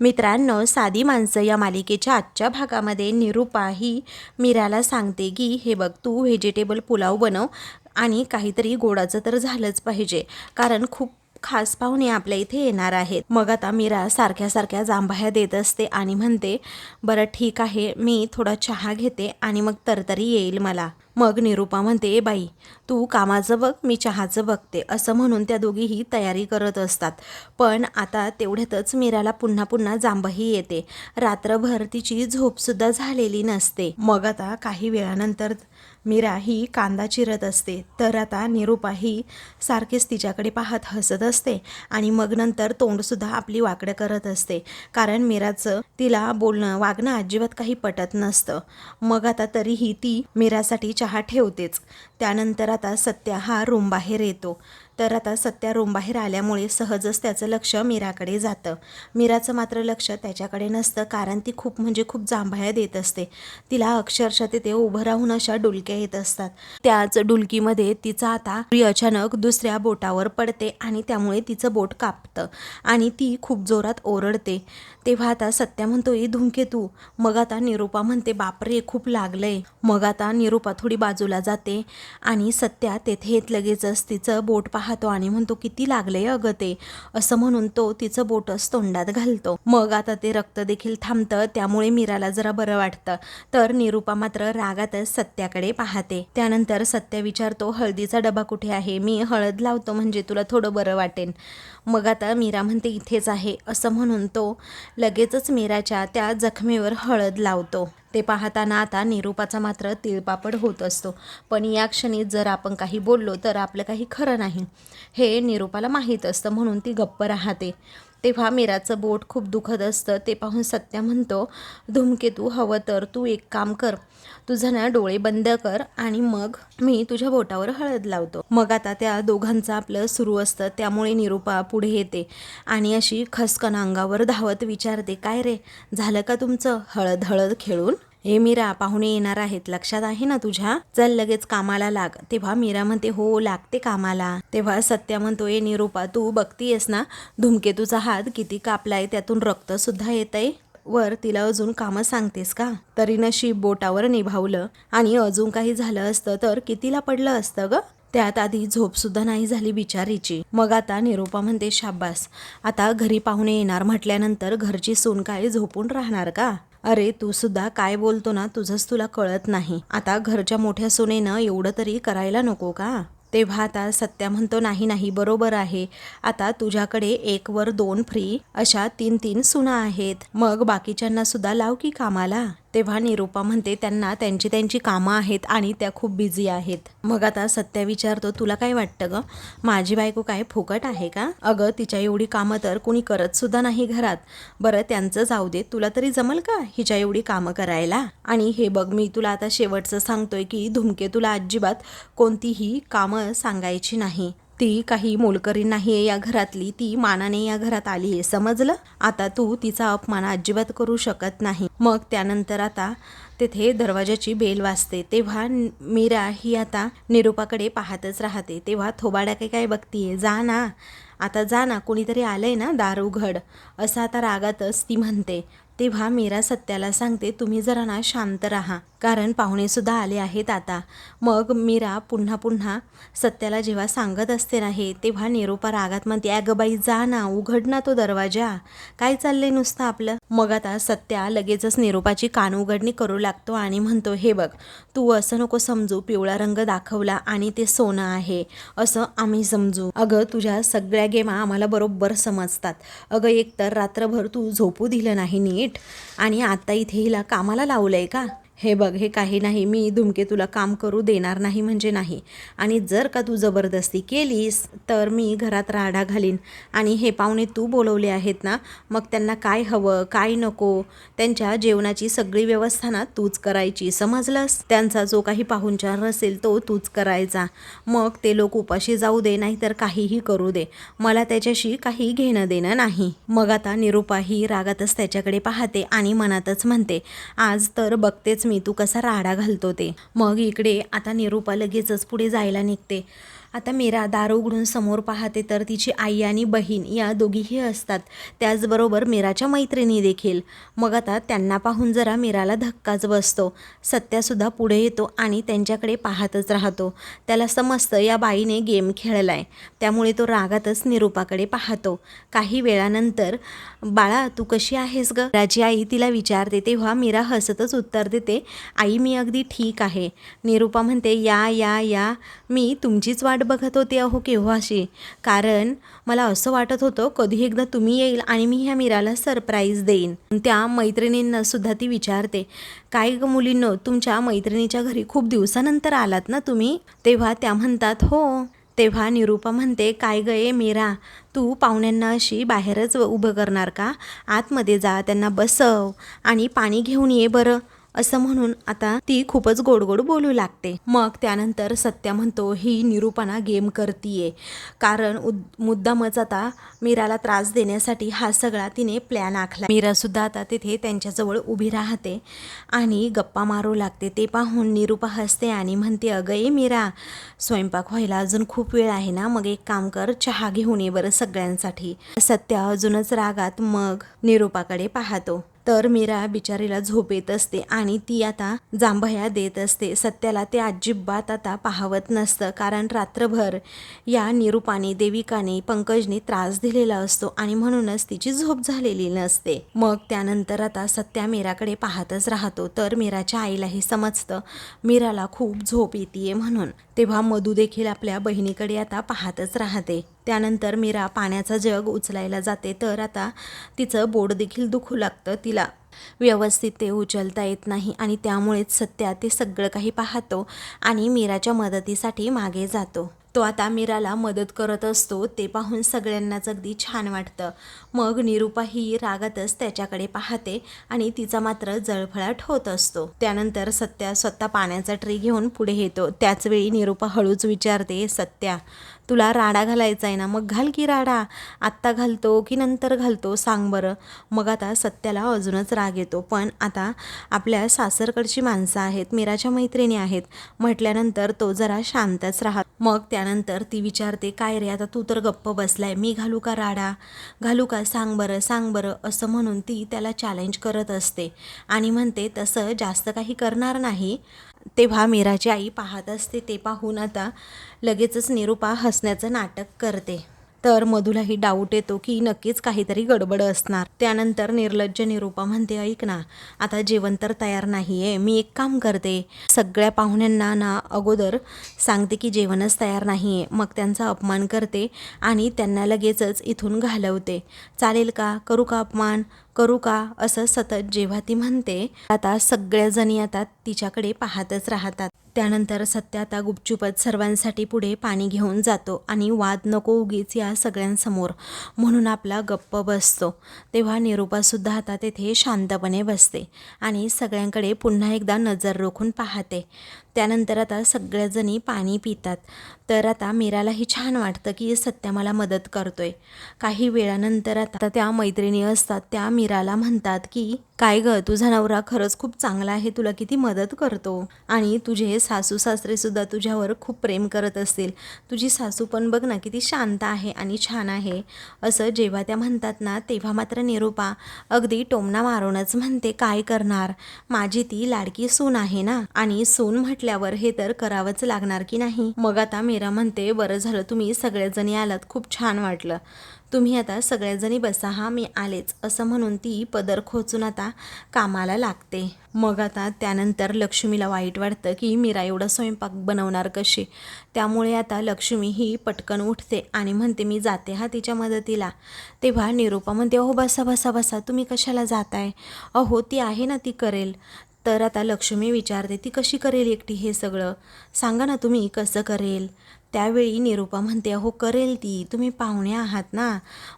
मित्रांनो साधी माणसं या मालिकेच्या आजच्या भागामध्ये निरूपा ही मीराला सांगते की हे बघ तू व्हेजिटेबल पुलाव बनव आणि काहीतरी गोडाचं तर झालंच पाहिजे. कारण खूप खास पाहुणे आपल्या इथे येणार आहेत. मग आता मीरा सारख्या सारख्या जांभया देत असते आणि म्हणते बरं ठीक आहे मी थोडा चहा घेते आणि मग तरतरी येईल मला. मग निरूपा म्हणते ए बाई तू कामाचं बघ मी चहाचं बघते. असं म्हणून त्या दोघीही तयारी करत असतात. पण आता तेवढ्यातच मीराला पुन्हा पुन्हा जांभही येते. रात्रभर तिची झोपसुद्धा झालेली नसते. मग आता काही वेळानंतर मीरा ही कांदा चिरत असते. तर आता निरूपा ही सारखीच तिच्याकडे पाहत हसत असते आणि मग नंतर तोंडसुद्धा आपली वाकडं करत असते. कारण मीराचं तिला बोलणं वागणं अजिबात काही पटत नसतं. मग आता तरीही ती मीरासाठी चहा ठेवतेच. त्यानंतर आता सत्या हा रूम बाहेर येतो. तर आता सत्या रूमबाहेर आल्यामुळे सहजच त्याचं लक्ष मीराकडे जातं. मीराचं मात्र लक्ष त्याच्याकडे नसतं कारण ती खूप म्हणजे खूप जांभाया देत असते. तिला अक्षरशः तिथे उभं राहून अशा डुलक्या येत असतात. त्याच डुलकीमध्ये तिचा आता अचानक दुसऱ्या बोटावर पडते आणि त्यामुळे तिचं बोट कापतं आणि ती खूप जोरात ओरडते. तेव्हा आता सत्या म्हणतो धूमकेतू मग आता निरूपा म्हणते बापरे खूप लागलंय. मग आता निरूपा थोडी बाजूला जाते आणि सत्या तेथे येत लगेचच तिचं बोट पाहतो आणि म्हणतो किती लागलंय अगं ते. असं म्हणून तो तिचं बोटच तोंडात घालतो. मग आता ते रक्त देखील थांबतं त्यामुळे मीराला जरा बरं वाटतं. तर निरूपा मात्र रागातच सत्याकडे पाहते. त्यानंतर सत्या विचारतो हळदीचा डबा कुठे आहे? मी हळद लावतो म्हणजे तुला थोडं बरं वाटेन मग आता मीरा म्हणते इथेच आहे. असं म्हणून तो लगेचच मीराच्या त्या जखमेवर हळद लावतो. ते पाहताना आता निरूपाचा मात्र तिळपापड होत असतो. पण या क्षणी जर आपण काही बोललो तर आपलं काही खरं नाही. हे निरूपाला माहीत असतं म्हणून ती गप्प राहते. तेव्हा मीराचं बोट खूप दुखत असतं. ते पाहून सत्या म्हणतो धूमकेतू हवं तर तू एक काम कर. तुझं ना डोळे बंद कर आणि मग मी तुझ्या बोटावर हळद लावतो. मग आता त्या दोघांचं आपलं सुरू असतं. त्यामुळे निरूपा पुढे येते आणि अशी खसकन अंगावर धावत विचारते काय रे झालं का तुमचं? हळद हळद खेळून? हे मीरा पाहुणे येणार आहेत. लक्षात आहे ना तुझ्या? चल लगेच कामाला लाग. तेव्हा मीरा म्हणते हो लागते कामाला. तेव्हा सत्या म्हणतो निरूपा तू बघतीयस ना धुमकेतूचा हात किती कापलाय त्यातून रक्त सुद्धा येतंय? वर तिला अजून कामं सांगतेस का? तरी नशीब बोटावर निभावलं. आणि अजून काही झालं असतं तर कितीला पडलं असतं ग? त्यात आधी झोप सुद्धा नाही झाली बिचारीची. मग आता निरूपा म्हणते शाब्बास आता घरी पाहुणे येणार म्हटल्यानंतर घरची सून काय झोपून राहणार का? अरे तू सुद्धा काय बोलतो ना तुझंच तुला कळत नाही. आता घरच्या मोठ्या सुनेनं एवढं तरी करायला नको का? तेव्हा आता सत्या म्हणतो नाही नाही बरोबर आहे. आता तुझ्याकडे एक वर दोन फ्री अशा तीन तीन सुना आहेत. मग बाकीच्यांना सुद्धा लाव की कामाला. तेव्हा निरूपा म्हणते त्यांना त्यांची त्यांची कामं आहेत आणि त्या खूप बिझी आहेत. मग आता सत्या विचारतो तुला काय वाटतं ग? माझी बायको काय फुकट आहे का? अगं तिच्या एवढी कामं तर कुणी करत सुद्धा नाही घरात. बरं त्यांचं जाऊ दे. तुला तरी जमल का हिच्या एवढी कामं करायला? आणि हे बघ मी तुला आता शेवटचं सांगतोय की धुमके तुला अजिबात कोणतीही कामं सांगायची नाही. ती काही मोलकरी नाही आहे या घरातली ती मानाने या घरात आली आहे समजलं? आता तू तिचा अपमान अजिबात करू शकत नाही. मग त्यानंतर आता तेथे दरवाजाची बेल वाजते. तेव्हा मीरा ही आता निरूपाकडे पाहतच राहते. तेव्हा थोबाडा काही काय बघतीये? जा ना. आता जा ना. कोणीतरी आलंय ना दार उघड असं आता रागातच ती म्हणते. तेव्हा मीरा सत्याला सांगते तुम्ही जरा ना शांत राहा कारण पाहुणेसुद्धा आले आहेत आता. मग मीरा पुन्हा पुन्हा सत्याला जेव्हा सांगत असते ना हे तेव्हा निरोपा रागात म्हणते अगं बाई जा ना उघड ना तो दरवाजा. काय चाललंय नुसतं आपलं? मग आता सत्या लगेचच निरोपाची कान उघडणी करू लागतो आणि म्हणतो हे बघ तू असं नको समजू पिवळा रंग दाखवला आणि ते सोनं आहे. असं आम्ही समजू. अगं तुझ्या सगळ्या गेमा आम्हाला बरोबर समजतात. अगं एकतर रात्रभर तू झोपू दिलं नाही नीट आणि आता इथे हिला कामाला आहे का? हे बघ हे काही नाही मी धुमके तुला काम करू देणार नाही म्हणजे नाही. आणि जर का तू जबरदस्ती केलीस तर मी घरात राडा घालीन. आणि हे पाहुणे तू बोलवले आहेत ना मग त्यांना काय हवं काय नको त्यांच्या जेवणाची सगळी व्यवस्था ना तूच करायची समजलंस? त्यांचा जो काही पाहुणचार असेल तो तूच करायचा. मग ते लोक उपाशी जाऊ दे नाही तर काहीही करू दे. मला त्याच्याशी काही घेणं देणं नाही. मग आता निरुपाही रागातच त्याच्याकडे पाहते आणि मनातच म्हणते आज तर बघतेच मी तू कसा राडा घालतो ते. मग इकडे आता निरूपा लगेचच पुढे जायला निघते. आता मीरा दार उघडून समोर पाहते तर तिची आई आणि बहीण या दोघीही असतात. त्याचबरोबर मीराच्या मैत्रिणी देखील. मग आता त्यांना पाहून जरा मीराला धक्काच बसतो. सत्यासुद्धा पुढे येतो आणि त्यांच्याकडे पाहतच राहतो. त्याला समजतं या बाईने गेम खेळलाय. त्यामुळे तो रागातच निरूपाकडे पाहतो. काही वेळानंतर बाळा तू कशी आहेस ग? राजी आई तिला विचारते तेव्हा मीरा हसतच उत्तर देते आई मी अगदी ठीक आहे. निरूपा म्हणते या या या मी तुमचीच वाट बघत होते अहो केव्हाशी. कारण मला असं वाटत होतं कधी एकदा तुम्ही येईल आणि मी ह्या मीराला सरप्राईज देईन. त्या मैत्रिणींना सुद्धा ती विचारते काय ग मुलींनो तुमच्या मैत्रिणीच्या घरी खूप दिवसानंतर आलात ना तुम्ही? तेव्हा त्या म्हणतात हो. तेव्हा निरूपा म्हणते काय गये मीरा तू पाहुण्यांना अशी बाहेरच उभं करणार का? आतमध्ये जा त्यांना बसव आणि पाणी घेऊन ये बरं. असं म्हणून आता ती खूपच गोड गोड बोलू लागते. मग त्यानंतर सत्या म्हणतो ही निरूपणा गेम करतीये. कारण उद मुद्दामच आता मीराला त्रास देण्यासाठी हा सगळा तिने प्लॅन आखला मीरासुद्धा आता तिथे त्यांच्याजवळ उभी राहते आणि गप्पा मारू लागते. ते पाहून निरूपा हसते आणि म्हणते अगं ये मीरा स्वयंपाक व्हायला अजून खूप वेळ आहे ना? मग एक काम कर चहा घेऊन ये बरं सगळ्यांसाठी. सत्या अजूनच रागात मग निरूपाकडे पाहतो. तर मीरा बिचारीला झोप येत असते आणि ती आता जांभया देत असते. सत्याला ते अजिबात आता पाहवत नसतं कारण रात्रभर या निरूपाने देविकाने पंकजने त्रास दिलेला असतो आणि म्हणूनच तिची झोप झालेली नसते. मग त्यानंतर आता सत्या मीराकडे पाहतच राहतो. तर मीराच्या आईलाही समजतं मीराला खूप झोप येते म्हणून. तेव्हा मधू देखील आपल्या बहिणीकडे आता पाहतच राहते. त्यानंतर मीरा पाण्याचा जग उचलायला जाते तर आता तिचं बोट देखील दुखू लागतं तिला. व्यवस्थित ते उचलता येत नाही आणि त्यामुळेच सत्या ते सगळं काही पाहतो आणि मीराच्या मदतीसाठी मागे जातो. तो आता मीराला मदत करत असतो ते पाहून सगळ्यांनाच अगदी छान वाटतं. मग निरूपा ही रागातच त्याच्याकडे पाहते आणि तिचा मात्र जळफळाट होत असतो. त्यानंतर सत्या स्वतः पाण्याचा ट्री घेऊन पुढे येतो. त्याचवेळी निरूपा हळूच विचारते सत्या तुला राडा घालायचा आहे ना मग घाल की राडा. आत्ता घालतो की नंतर घालतो सांग बरं. मग आता सत्याला अजूनच राग येतो. पण आता आपल्या सासरकडची माणसं आहेत मीराच्या मैत्रिणी आहेत. म्हटल्यानंतर तो जरा शांतच राहत. मग त्यानंतर ती विचारते काय रे आता तू तर गप्प बसलाय. मी घालू का राडा? घालू का? सांग बरं सांग बरं असं म्हणून ती त्याला चॅलेंज करत असते. आणि म्हणते तसं जास्त काही करणार नाही. तेव्हा मीराची आई पाहत असते ते पाहून आता लगेचच निरूपा हसण्याचं नाटक करते. तर मधुलाही डाऊट येतो की नक्कीच काहीतरी गडबड असणार. त्यानंतर निर्लज्ज निरूपा म्हणते ऐक ना आता जेवण तर तयार नाही आहे मी एक काम करते. सगळ्या पाहुण्यांना ना अगोदर सांगते की जेवणच तयार नाही आहे मग त्यांचा अपमान करते आणि त्यांना लगेचच इथून घालवते. चालेल का? करू का अपमान? करू का? असं सतत जेव्हा ती म्हणते आता सगळ्याजणी आता तिच्याकडे पाहतच राहतात. त्यानंतर सत्य आता गुपचुपत सर्वांसाठी पुढे पाणी घेऊन जातो आणि वाद नको उगीच या सगळ्यांसमोर म्हणून आपला गप्प बसतो. तेव्हा निरूपासुद्धा आता तेथे शांतपणे बसते आणि सगळ्यांकडे पुन्हा एकदा नजर रोखून पाहते. त्यानंतर आता सगळ्याजणी पाणी पितात. तर आता मीरालाही छान वाटतं की सत्या मला मदत करतोय. काही वेळानंतर आता त्या मैत्रिणी असतात त्या मीराला म्हणतात की काय ग तुझा नवरा खरंच खूप चांगला आहे तुला किती मदत करतो? आणि तुझे सासू सासरेसुद्धा तुझ्यावर खूप प्रेम करत असतील. तुझी सासू पण बघ ना किती शांत आहे आणि छान आहे. असं जेव्हा त्या म्हणतात ना तेव्हा मात्र निरूपा अगदी टोमना मारूनच म्हणते काय करणार? माझी ती लाडकी सून आहे ना? आणि सून म्हटल्यावर हे तर करावंच लागणार की नाही? मग आता मी मीरा म्हणते बरं झालं तुम्ही सगळेजणी आलात. खूप छान वाटलं. तुम्ही आता सगळ्याजणी बसा हा मी आलेच. असं म्हणून ती पदर खोचून आता कामाला लागते. मग आता त्यानंतर लक्ष्मीला वाईट वाटतं की मीरा एवढा स्वयंपाक बनवणार कशी? त्यामुळे आता लक्ष्मी ही पटकन उठते आणि म्हणते मी जाते हा तिच्या मदतीला. तेव्हा निरूपा म्हणते अहो बसा बसा बसा. तुम्ही कशाला जाताय? अहो ती आहे ना ती करेल. तर आता लक्ष्मी विचारते ती कशी करेल एकटी हे सगळं? सांगा ना तुम्ही कसं करेल? त्यावेळी निरूपा म्हणते अहो करेल ती. तुम्ही पाहुणे आहात ना.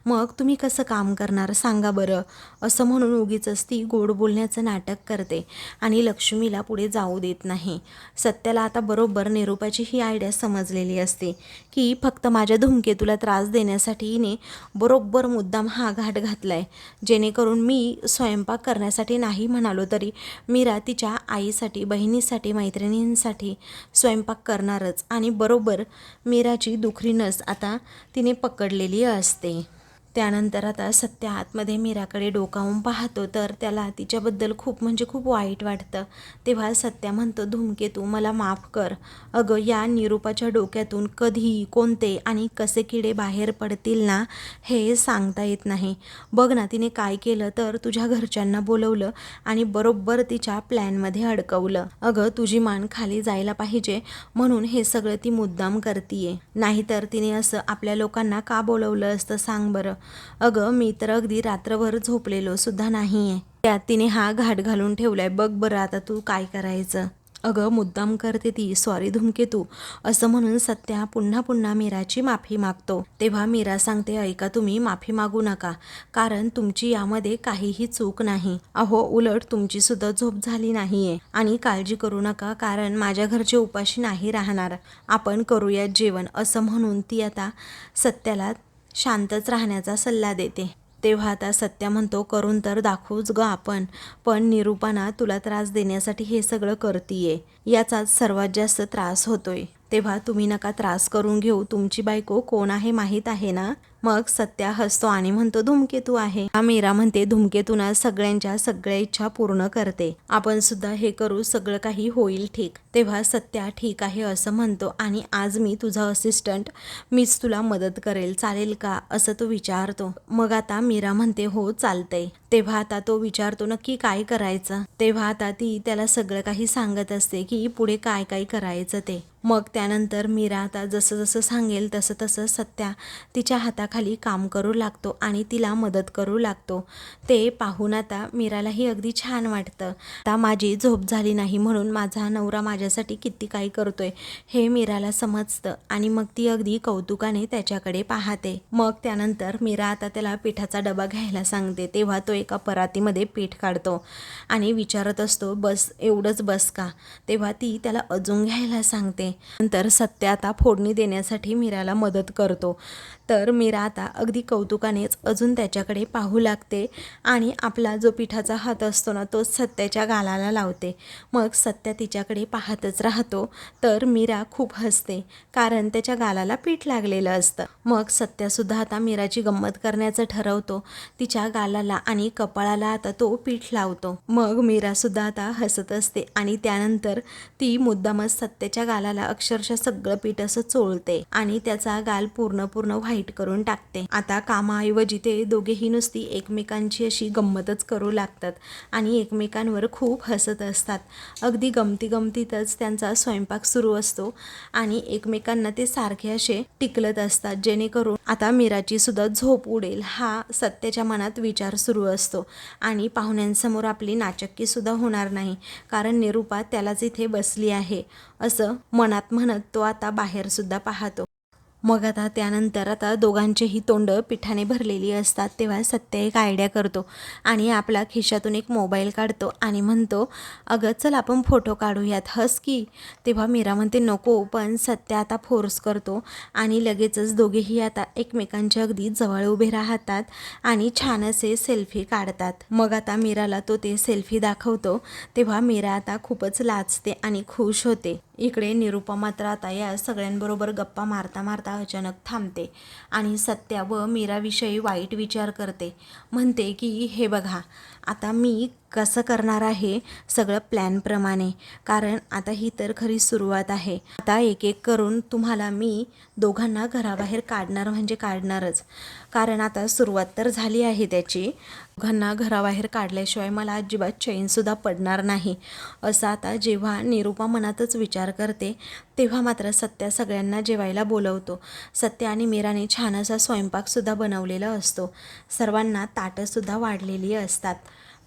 मग तुम्ही कसं काम करणार? सांगा बरं. असं म्हणून उगीच ती गोड बोलण्याचं नाटक करते आणि लक्ष्मीला पुढे जाऊ देत नाही. सत्याला आता बरोबर निरूपाची ही आयडिया समजलेली असते की फक्त माझ्या धुमकेतूला त्रास देण्यासाठी हिने बरोबर मुद्दाम हा घाट घातला आहे जेणेकरून मी स्वयंपाक करण्यासाठी नाही म्हणालो तरी मीरा तिच्या आईसाठी बहिणीसाठी मैत्रिणींसाठी स्वयंपाक करणारच आणि बरोबर मीराची दुखरी नस आता तिने पकडलेली असते. त्यानंतर आता सत्य आतमध्ये मीराकडे डोकावून पाहतो तर त्याला तिच्याबद्दल खूप म्हणजे खूप वाईट वाटतं. तेव्हा सत्या म्हणतो धूमकेतू मला माफ कर. अगं या निरूपाच्या डोक्यातून कधी कोणते आणि कसे किडे बाहेर पडतील ना हे सांगता येत नाही. बघ ना तिने काय केलं तर तुझ्या घरच्यांना बोलवलं आणि बरोबर तिच्या प्लॅनमध्ये अडकवलं. अगं तुझी मान खाली जायला पाहिजे म्हणून हे सगळं ती मुद्दाम करतीये. नाहीतर तिने असं आपल्या लोकांना का बोलवलं असतं सांग बरं. अगं मी तर अगदी रात्रभर झोपलेलो सुद्धा आहे त्यात तिने हा घाट घालून ठेवलाय. बघ बरं आता तू काय करायचं. अगं मुद्दाम करते ती. सॉरी धुमकेतू असं म्हणून सत्या पुन्हा पुन्हा मीराची माफी मागतो. तेव्हा मीरा सांगते ऐका तुम्ही माफी मागू नका. कारण तुमची यामध्ये काहीही चूक नाही. अहो उलट तुमची सुद्धा झोप झाली नाहीये. आणि काळजी करू नका कारण माझ्या घरचे उपाशी नाही राहणार. आपण करूयात जेवण. असं म्हणून ती आता सत्याला शांतच राहण्याचा सल्ला देते. तेव्हा आता सत्या म्हणतो करून तर दाखवूच ग आपण पण निरूपाना तुला त्रास देण्यासाठी हे सगळं करतीये. याचाच सर्वात जास्त त्रास होतोय. तेव्हा तुम्ही नका त्रास करून घेऊ. तुमची बायको कोण आहे माहीत आहे ना? मग सत्या हसतो आणि म्हणतो धूमकेतू आहे. हा मीरा म्हणते धूमकेतूना सगळ्यांच्या सगळ्या इच्छा पूर्ण करते. आपण सुद्धा हे करू सगळं काही होईल ठीक. तेव्हा सत्या ठीक आहे असं म्हणतो आणि आज मी तुझा असिस्टंट मीच तुला मदत करेल. चालेल का? असं तो विचारतो. मग आता मीरा म्हणते हो चालतंय. तेव्हा आता तो विचारतो नक्की काय करायचं? तेव्हा आता ती त्याला सगळं काही सांगत असते की पुढे काय काय करायचं ते. मग त्यानंतर मीरा आता जसं जसं सांगेल तसं तसं सत्या तिच्या हाताखाली काम करू लागतो आणि तिला मदत करू लागतो. ते पाहून आता मीरालाही अगदी छान वाटतं. आता माझी झोप झाली नाही म्हणून माझा नवरा माझ्यासाठी किती काही करतोय हे मीराला समजतं आणि मग ती अगदी कौतुकाने त्याच्याकडे पाहते. मग त्यानंतर मीरा आता त्याला पिठाचा डबा घ्यायला सांगते. तेव्हा तो एका परातीमध्ये पीठ काढतो आणि विचारत असतो बस एवढंच बस का? तेव्हा ती त्याला अजून घ्यायला सांगते. नंतर सत्य आता फोडणी देण्यासाठी मीराला मदत करतो. तर मीरा आता अगदी कौतुकानेच अजून त्याच्याकडे पाहू लागते आणि आपला जो पिठाचा हात असतो ना तो सत्याच्या गालाला लावते. मग सत्या तिच्याकडे पाहतच राहतो. तर मीरा खूप हसते कारण त्याच्या गालाला पीठ लागलेलं असतं. मग सत्यासुद्धा आता मीराची गंमत करण्याचं ठरवतो. तिच्या गालाला आणि कपाळाला आता तो पीठ लावतो. मग मीरासुद्धा आता हसत असते आणि त्यानंतर ती मुद्दामच सत्याच्या गालाला अक्षरशः सगळं पीठ असं चोळते आणि त्याचा गाल पूर्ण पूर्ण व्हाय व्हाईट करून टाकते. आता कामाऐवजी ते दोघेही नुसती एकमेकांची अशी गंमतच करू लागतात आणि एकमेकांवर खूप हसत असतात. अगदी गमती गमतीतच त्यांचा स्वयंपाक सुरू असतो आणि एकमेकांना ते सारखे असे टिकलत असतात. जेणेकरून आता मीराची सुद्धा झोप उडेल हा सत्याच्या मनात विचार सुरू असतो आणि पाहुण्यांसमोर आपली नाचक्की सुद्धा होणार नाही कारण निरूपा त्यालाच इथे बसली आहे असं मनात म्हणत तो आता बाहेर सुद्धा पाहतो. मग आता त्यानंतर आता दोघांचेही तोंड पिठाने भरलेली असतात तेव्हा सत्य एक आयडिया करतो आणि आपला खिशातून एक मोबाईल काढतो आणि म्हणतो अगं चल आपण फोटो काढूयात हस की? तेव्हा मीरा म्हणते नको पण सत्य आता फोर्स करतो आणि लगेचच दोघेही आता एकमेकांच्या अगदी जवळ उभे राहतात आणि छान असे सेल्फी काढतात. मग आता मीराला तो ते सेल्फी दाखवतो तेव्हा मीरा आता खूपच लाजते आणि खुश होते. इकडे निरुपा मात्र आता या सगळ्यांबरोबर गप्पा मारता मारता अचानक थांबते आणि सत्या व मीराविषयी वाईट विचार करते. म्हणते की हे बघा आता मी कसं करणार आहे सगळं प्लॅनप्रमाणे कारण आता ही तर खरी सुरुवात आहे. आता एक एक करून तुम्हाला मी दोघांना घराबाहेर काढणार म्हणजे काढणारच. कारण आता सुरुवात तर झाली आहे त्याची. दोघांना घराबाहेर काढल्याशिवाय मला अजिबात चैनसुद्धा पडणार नाही. असं आता जेव्हा निरूपा मनातच विचार करते तेव्हा मात्र सत्या सगळ्यांना जेवायला बोलवतो. सत्या आणि मीराने छान असा स्वयंपाकसुद्धा बनवलेला असतो. सर्वांना ताटंसुद्धा वाढलेली असतात.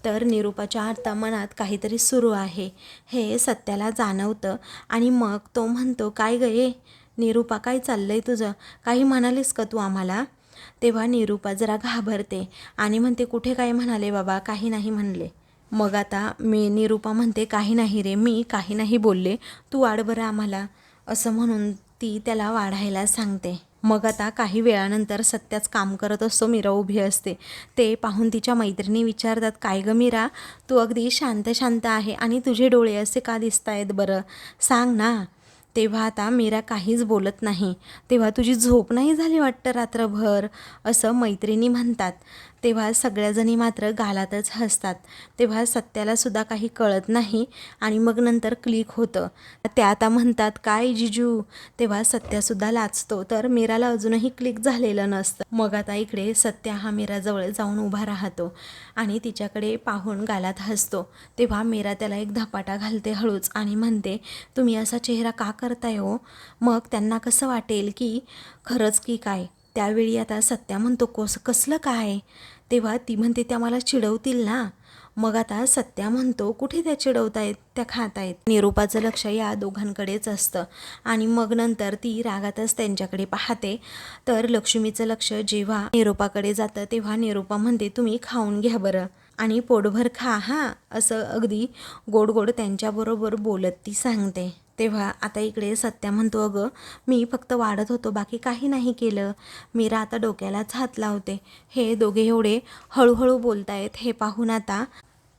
तर निरूपाच्या आता मनात काहीतरी सुरू आहे. हे सत्याला जाणवतं आणि मग तो म्हणतो काय ग निरूपा काय चाललंय तुझं? काही म्हणालीस का तू आम्हाला? तेव्हा निरूपा जरा घाबरते आणि म्हणते कुठे काय म्हणाले बाबा? काही नाही म्हणले. मग आता मी निरूपा म्हणते काही नाही रे मी काही नाही बोलले. तू वाढ बरं आम्हाला. असं म्हणून ती त्याला वाढायला सांगते. मग आता काही वेळानंतर सत्याच काम करत असतो. मीरा उभी असते. ते पाहून तिच्या मैत्रिणी विचारतात काय ग मीरा? तू अगदी शांत शांत आहे आणि तुझे डोळे असे का दिसत आहेत बरं? सांग ना. तेव्हा आता मीरा काहीच बोलत नाही. तेव्हा तुझी झोप नाही झाली वाटतं रात्रभर? असं मैत्रिणी म्हणतात. तेव्हा सगळ्याजणी मात्र गालातच हसतात. तेव्हा सत्याला सुद्धा काही कळत नाही आणि मग नंतर क्लिक होतं. त्या आता म्हणतात काय जिजू तेव्हा सत्यासुद्धा लाचतो तर मीराला अजूनही क्लिक झालेलं नसतं. मग आता इकडे सत्या हा मीराजवळ जाऊन उभा राहतो आणि तिच्याकडे पाहून गालात हसतो. तेव्हा मीरा त्याला एक धपाटा घालते हळूच आणि म्हणते तुम्ही असा चेहरा का करताय हो? मग त्यांना कसं वाटेल की खरंच की काय? त्यावेळी आता सत्या म्हणतो कोस कसलं काय? तेव्हा ती म्हणते त्या मला चिडवतील ना. मग आता सत्या म्हणतो कुठे त्या चिडवतायत? त्या खातायत? निरूपाचं लक्ष या दोघांकडेच असतं. आणि मग नंतर ती रागातच त्यांच्याकडे पाहते. तर लक्ष्मीचं लक्ष जेव्हा निरूपाकडे जातं तेव्हा निरूपा म्हणते तुम्ही खाऊन घ्या बरं. आणि पोटभर खा हां असं अगदी गोड गोड त्यांच्याबरोबर बोलत ती सांगते. तेव्हा आता इकडे सत्या म्हणतो अगं मी फक्त वाढत होतो बाकी काही नाही केलं. मीरा आता डोक्यालाच हात लावते. हे दोघे एवढे हळूहळू बोलतायत हे पाहून आता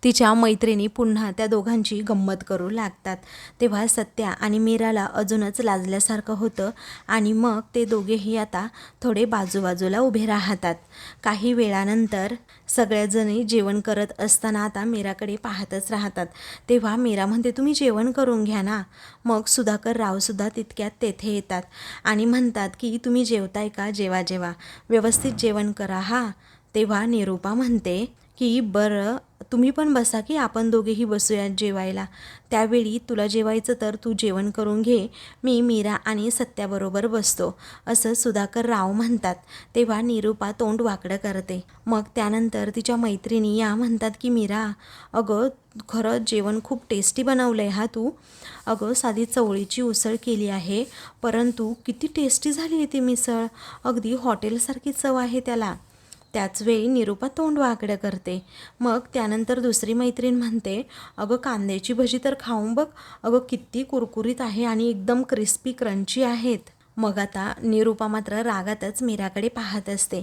तिच्या मैत्रिणी पुन्हा त्या दोघांची गंमत करू लागतात. तेव्हा सत्या आणि मीराला अजूनच लाजल्यासारखं होतं आणि मग ते दोघेही आता थोडे बाजूबाजूला उभे राहतात. काही वेळानंतर सगळ्याजणी जेवण करत असताना आता मीराकडे पाहतच राहतात. तेव्हा मीरा म्हणते तुम्ही जेवण करून घ्या ना. मग सुधाकर रावसुद्धा तितक्यात तेथे येतात आणि म्हणतात की तुम्ही जेवताय का? जेवा जेवा. व्यवस्थित जेवण करा हा. तेव्हा निरूपा म्हणते की बरं तुम्ही पण बसा की आपण दोघेही बसूयात जेवायला. त्यावेळी तुला जेवायचं तर तू जेवण करून घे. मी मीरा आणि सत्याबरोबर बसतो. असं सुधाकर राव म्हणतात. तेव्हा निरूपा तोंड वाकडं करते. मग त्यानंतर तिच्या मैत्रिणी या म्हणतात की मीरा अगं खरं जेवण खूप टेस्टी बनवलं आहे हा तू. अगं साधी चवळीची उसळ केली आहे परंतु किती टेस्टी झाली आहे ती मिसळ. अगदी हॉटेलसारखी चव आहे त्याला. त्याचवेळी निरूपा तोंड वाकडं करते. मग त्यानंतर दुसरी मैत्रीण म्हणते अगं कांद्याची भजी तर खाऊन बघ. अगं किती कुरकुरीत आहे आणि एकदम क्रिस्पी क्रंची आहेत. मग आता निरूपा मात्र रागातच मीराकडे पाहत असते.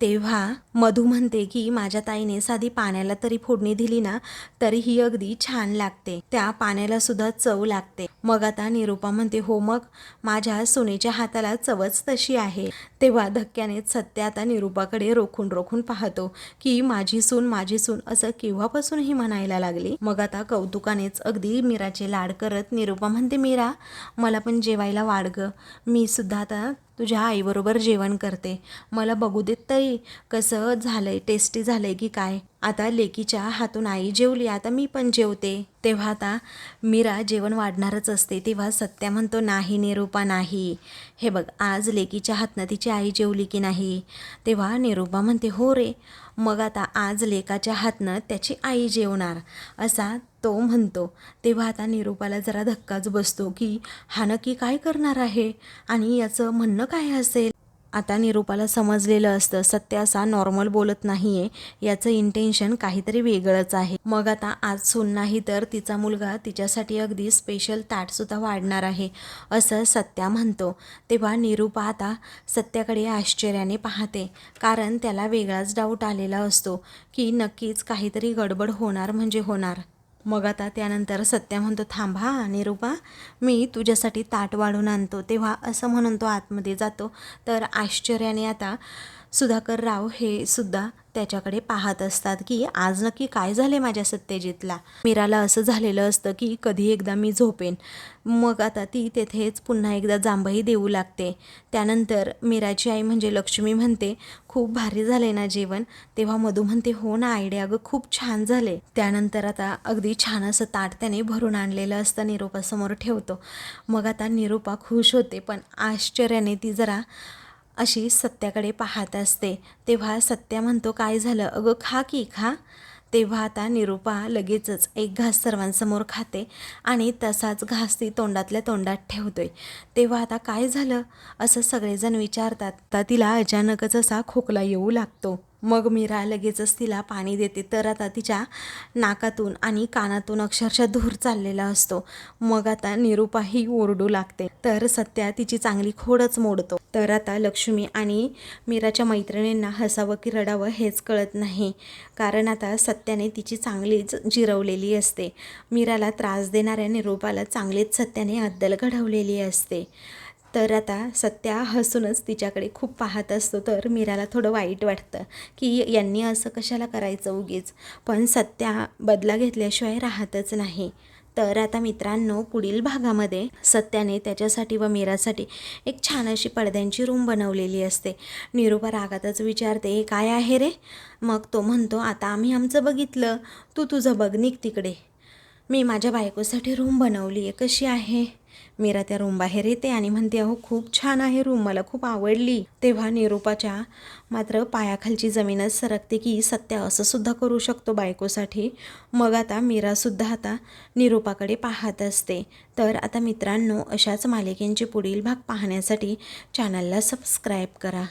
तेव्हा मधू म्हणते की माझ्या ताईने साधी पाण्याला तरी फोडणी दिली ना तरी ही अगदी छान लागते. त्या पाण्याला सुद्धा चव लागते. मग आता निरूपा म्हणते हो मग माझ्या सुनेच्या हाताला चवच तशी आहे. तेव्हा धक्क्यानेच सत्य आता निरूपाकडे रोखून रोखून पाहतो की माझी सून माझी सून असं केव्हापासून ही म्हणायला लागली. मग आता कौतुकानेच अगदी मीराचे लाड करत निरूपा म्हणते मीरा मला पण जेवायला वाढ ग. मी सुद्धा आता तुझ्या आईबरोबर जेवण करते. मला बघू देत तरी कसं झालं आहे टेस्टी झालं आहे की काय. आता लेकीच्या हातून आई जेवली आता मी पण जेवते. तेव्हा आता मीरा जेवण वाढणारच असते तेव्हा सत्या म्हणतो नाही निरूपा नाही. हे बघ आज लेकीच्या हातनं तिची आई जेवली की नाही? तेव्हा निरूपा म्हणते हो रे मग आता आज लेकाच्या हातनं त्याची आई जेवणार असा तो म्हणतो. तेव्हा आता निरूपाला जरा धक्काच बसतो की हा नक्की काय करणार आहे? आणि याचं म्हणणं काय असेल? आता निरूपाला समजलेलं असतं सत्य असा नॉर्मल बोलत नाही आहे याचं इंटेन्शन काहीतरी वेगळंच आहे. मग आता आज सून नाही तर तिचा मुलगा तिच्यासाठी अगदी स्पेशल ताटसुद्धा वाढणार आहे असं सत्या म्हणतो. तेव्हा निरूपा आता सत्याकडे आश्चर्याने पाहते कारण त्याला वेगळाच डाऊट आलेला असतो की नक्कीच काहीतरी गडबड होणार म्हणजे होणार. मग आता त्यानंतर सत्या म्हणतो थांबा निरूपा मी तुझ्यासाठी ताट वाढून आणतो. तेव्हा असं म्हणून तो आतमध्ये जातो. तर आश्चर्याने आता सुधाकर राव हे सुद्धा त्याच्याकडे पाहत असतात की आज नक्की काय झाले माझ्या सत्यजितला? मीराला असं झालेलं असतं की कधी एकदा मी झोपेन. मग आता ती तेथेच पुन्हा एकदा जांभई देऊ लागते. त्यानंतर मीराची आई म्हणजे लक्ष्मी म्हणते खूप भारी झाले ना जेवण. तेव्हा मधू म्हणते हो ना आयडिया अगं खूप छान झाले त्यानंतर आता अगदी छान असं ताट त्याने भरून आणलेलं असतं निरोपासमोर ठेवतो. मग आता निरोपा खुश होते पण आश्चर्याने ती जरा अशी सत्याकडे पाहत असते. तेव्हा सत्या म्हणतो काय झालं? अगं खा की खा. तेव्हा आता निरूपा लगेचच एक घास सर्वांसमोर खाते आणि तसाच घास ती तोंडातल्या तोंडात ठेवतोय. तेव्हा आता काय झालं? असं सगळेजण विचारतात. तर तिला अचानकच असा खोकला येऊ लागतो. मग मीरा लगेचच तिला पाणी देते. तर आता तिच्या नाकातून आणि कानातून अक्षरशः धूर चाललेला असतो. मग आता निरुपाही ओरडू लागते. तर सत्या तिची चांगली खोडच मोडतो. तर आता लक्ष्मी आणि मीराच्या मैत्रिणींना हसावं की रडावं हेच कळत नाही. कारण आता सत्याने तिची चांगलीच जिरवलेली असते. मीराला त्रास देणाऱ्या निरूपाला चांगलीच सत्याने अद्दल घडवलेली असते. तर आता सत्या हसूनच तिच्याकडे खूप पाहत असतो तर मीराला थोडं वाईट वाटतं की यांनी असं कशाला करायचं उगीच? पण सत्या बदला घेतल्याशिवाय राहतच नाही. तर आता मित्रांनो पुढील भागामध्ये सत्याने त्याच्यासाठी व मीरासाठी एक छान अशी पडद्यांची रूम बनवलेली असते. निरूपा रागातच विचारते "हे काय आहे रे? मग तो म्हणतो आता आम्ही आमचं बघितलं. तू तुझं बघ निघ तिकडे. मी माझ्या बायकोसाठी रूम बनवली आहे कशी आहे? मीरा त्या रूमबाहेर येते आणि म्हणते अहो खूप छान आहे रूम मला खूप आवडली. तेव्हा निरूपाच्या मात्र पायाखालची जमीनच सरकते की सत्या असं सुद्धा करू शकतो बायकोसाठी. मग आता मीरासुद्धा आता निरूपाकडे पाहत असते. तर आता मित्रांनो अशाच मालिकेंचे पुढील भाग पाहण्यासाठी चॅनलला सबस्क्राईब करा.